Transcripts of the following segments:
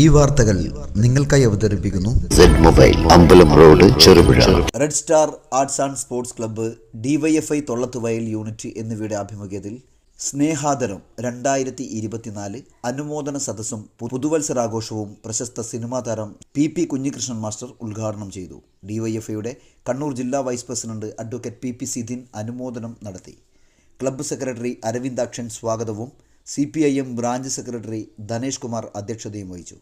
ഈ വാർത്തകൾ നിങ്ങൾക്കായി അവതരിപ്പിക്കുന്നു. മൊബൈൽ അമ്പലം road Cherupuzha. Red star arts and sports club DYFI Thollathuvayal unit എന്നിവയുടെ ആഭിമുഖ്യത്തിൽ സ്നേഹാദരം രണ്ടായിരത്തി ഇരുപത്തിനാല് അനുമോദന സദസ്സും പുതുവത്സരാഘോഷവും പ്രശസ്ത സിനിമാ താരം പി പി കുഞ്ഞികൃഷ്ണൻ മാസ്റ്റർ ഉദ്ഘാടനം ചെയ്തു. ഡിവൈഎഫ്ഐയുടെ കണ്ണൂർ ജില്ലാ vice president advocate P P Sidhin അനുമോദനം നടത്തി. ക്ലബ്ബ് സെക്രട്ടറി അരവിന്ദാക്ഷൻ സ്വാഗതവും C P I M branch secretary Dhanesh Kumar അധ്യക്ഷതയും വഹിച്ചു.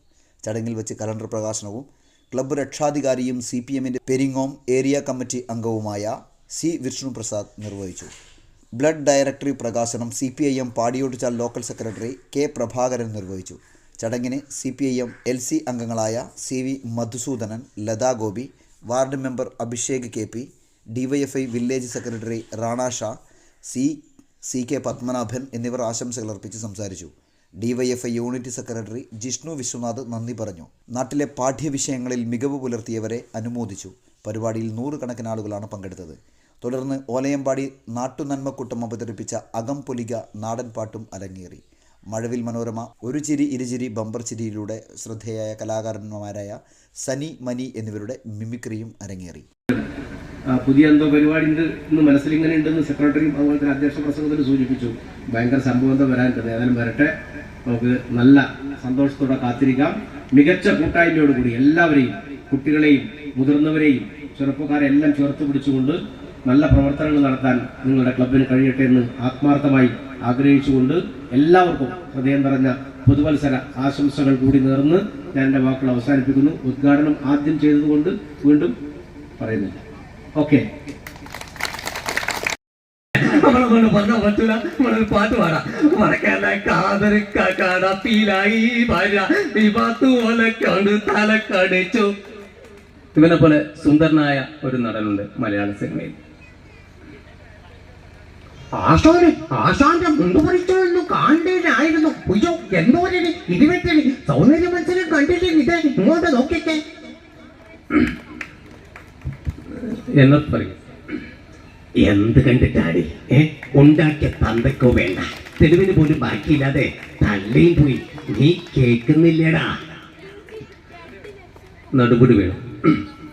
ചടങ്ങിൽ വെച്ച് കലണ്ടർ പ്രകാശനവും ക്ലബ്ബ് രക്ഷാധികാരിയും സി പി എമ്മിന്റെ പെരിങ്ങോം ഏരിയ കമ്മിറ്റി അംഗവുമായ സി വിഷ്ണുപ്രസാദ് നിർവഹിച്ചു. ബ്ലഡ് ഡയറക്ടറി പ്രകാശനം C P I M Padiyotchal local secretary K Prabhakaran നിർവഹിച്ചു. ചടങ്ങിന് C P I M L C അംഗങ്ങളായ C V Madhusudanan Latha Gopi ward member Abhishek K P DYFI village secretary Rana Shah C C K Padmanabhan എന്നിവർ ആശംസകൾ അർപ്പിച്ച് സംസാരിച്ചു. DYFI unit secretary Jishnu Viswanath നന്ദി പറഞ്ഞു. നാട്ടിലെ പാഠ്യവിഷയങ്ങളിൽ മികവ് പുലർത്തിയവരെ അനുമോദിച്ചു. പരിപാടിയിൽ നൂറുകണക്കിന് ആളുകളാണ് പങ്കെടുത്തത്. തുടർന്ന് ഓലയമ്പാടി നാട്ടുനന്മക്കൂട്ടം അവതരിപ്പിച്ച അകം പൊലിക നാടൻ പാട്ടും അരങ്ങേറി. മഴവിൽ മനോരമ ഒരു ചിരി ഇരുചിരി ബമ്പർ ചിരിയിലൂടെ ശ്രദ്ധേയായ കലാകാരന്മാരായ സനി മനി എന്നിവരുടെ മിമിക്രിയും അരങ്ങേറി. പുതിയ എന്തോ പരിപാടി ഉണ്ട് എന്ന് മനസ്സിൽ ഇങ്ങനെ ഉണ്ടെന്ന് സെക്രട്ടറിയും അതുപോലെ തന്നെ അധ്യക്ഷ പ്രസംഗത്തിൽ സൂചിപ്പിച്ചു. ഭയങ്കര സംഭവം എന്തോ വരാനുണ്ട് ഏതായാലും വരട്ടെ. നമുക്ക് നല്ല സന്തോഷത്തോടെ കാത്തിരിക്കാം. മികച്ച കൂട്ടായ്മയോടുകൂടി എല്ലാവരെയും കുട്ടികളെയും മുതിർന്നവരെയും ചെറുപ്പക്കാരെല്ലാം ചേർത്ത് പിടിച്ചുകൊണ്ട് നല്ല പ്രവർത്തനങ്ങൾ നടത്താൻ നിങ്ങളുടെ ക്ലബിന് കഴിയട്ടെ എന്ന് ആത്മാർത്ഥമായി ആഗ്രഹിച്ചുകൊണ്ട് എല്ലാവർക്കും ഹൃദയം നിറഞ്ഞ പുതുവത്സര ആശംസകൾ കൂടി നേർന്ന് ഞാൻ എന്റെ വാക്കുകൾ അവസാനിപ്പിക്കുന്നു. ഉദ്ഘാടനം ആദ്യം ചെയ്തതുകൊണ്ട് വീണ്ടും പറയുന്നില്ല. ഓക്കെ. നമ്മളെ കൊണ്ട് പറഞ്ഞ പറ്റൂല. നമ്മളൊരു പാട്ട് പാടാം. മറക്കാന കാതരക്കാട പീലായി ഭാര്യ വിവാത്തു ഓലക്കാണ്ട് തലക്കടിച്ചു. ഇവനെ പോലെ സുന്ദരനായ ഒരു നടനുണ്ട് മലയാള സിനിമയിൽ. ആശാന് ആശാന്റെ മുണ്ടുപറിച്ചൊന്നും കാണേണ്ടായിരുന്നു. അയ്യോ എന്തോരടി ഇരുപത്തിന് സൗന്ദര്യ മത്സരം കണ്ടില്ലേ ഇത്? ഇങ്ങോട്ട് നോക്കിക്കേ. എന്നെ പറയും. എന്ത് കണ്ടിട്ടാടി? ഏ ഉണ്ടാക്കിയ തന്തക്കോ വേണ്ട. തെരുവിന് പോലും ബാക്കിയില്ലാതെ തള്ളിയും പോയി. നീ കേൾക്കുന്നില്ലേടാ. നടുപടി വേണം.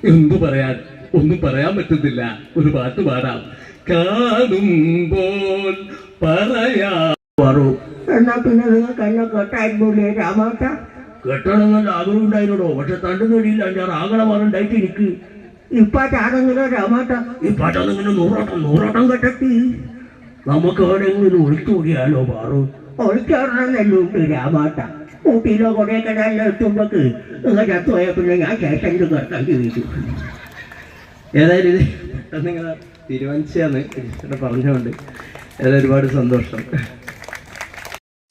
എന്തു പറയാൻ? ഒന്നും പറയാൻ പറ്റുന്നില്ല. ഒരു പാട്ട് പാടാം. കാണുമ്പോൾ പറയാ എന്നാ പിന്നെ നിങ്ങൾക്ക് എന്നെ കേട്ടായിരുന്നില്ലേ രാമാട്ട കെട്ടണമെന്ന് ആഗ്രഹം ഉണ്ടായിരുന്നോ പക്ഷെ തണ്ടു നേടിയില്ല ഞാൻ ഉണ്ടായിട്ട് എനിക്ക് ഇപ്പാട്ടാണെങ്കിലോ രാമാട്ട ഈ പാട്ടൊന്നും ഇങ്ങനെ നൂറോട്ടം നൂറോട്ടം കെട്ടത്തി നമുക്ക് എവിടെയെങ്കിലും ഒളിച്ചോടിയാലോ പാറു? ഒളിച്ചോടണമെന്നുണ്ട് രാമാട്ട. ഊട്ടിയിലോ കൊടൈക്കനാലിലോ എത്തുമ്പോക്ക് നിങ്ങൾ ചത്തുപോയ പിന്നെ ഞാൻ സ്റ്റേഷനിൽ കിടക്കേണ്ടി വരും. ഏതായാലും ഇത് തീരുമാനിച്ചാന്ന് ഇവിടെ പറഞ്ഞുകൊണ്ട് ഏതായാലും ഒരുപാട് സന്തോഷം.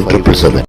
triple seven